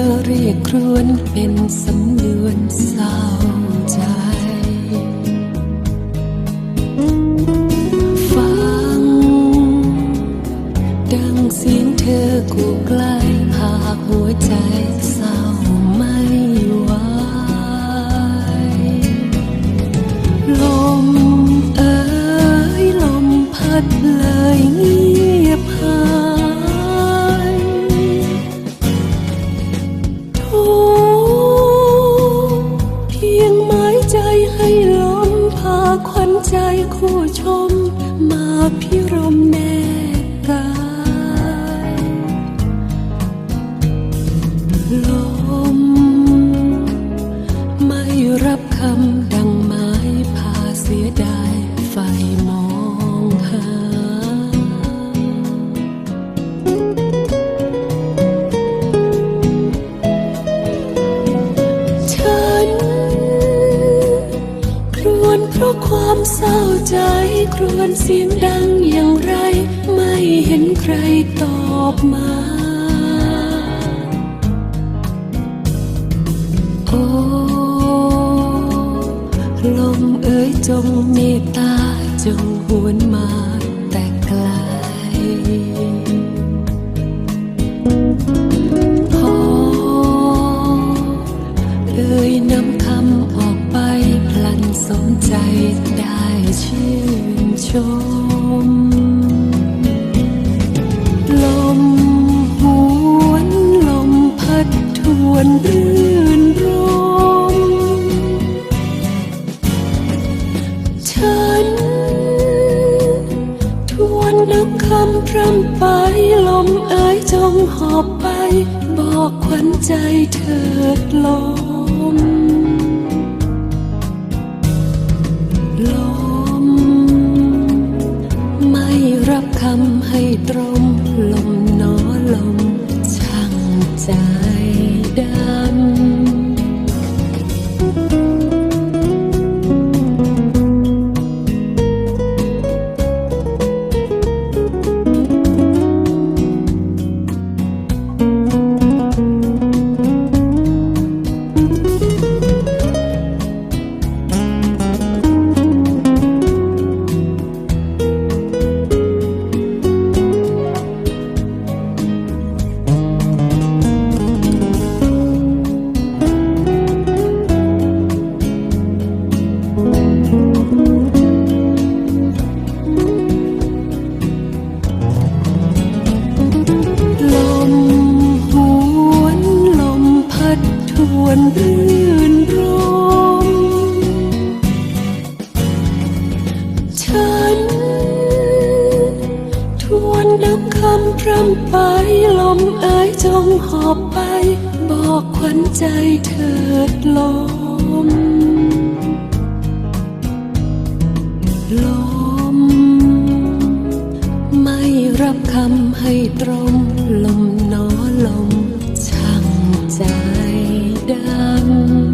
อเรียกครวนเป็นสำนวนเศร้าใจ ฟัง ดังเสียงเธอกูใกล้หากหัวใจ ใจคู่ชมมาพิรมแนบกายลมไม่รับคำดังไม้พาเสียดายไฟ ครวญเสียงดังอย่างไร ไม่เห็นใครตอบมา โอ้ลมเอ๋ยจงเมตตาจงหวนมาแต่ไกลพอเอ่ยนำคำออกไป ลันสมใจได้ชื่นชม ลมหวนลมพัดทวนรื่นรม ฉัน ทวนนึกคำพร่ำไปลมเอ่ยจงหอบไป บอกขวัญใจเถิดลมา วนรื่นรมฉัน ทวนนึกคำพร่ำไปลมเอ่ยจงหอบไป บอกขวัญใจเถิดลม ลม ไม่รับคำให้ตรงลมหนอลมช่างใจ ดำ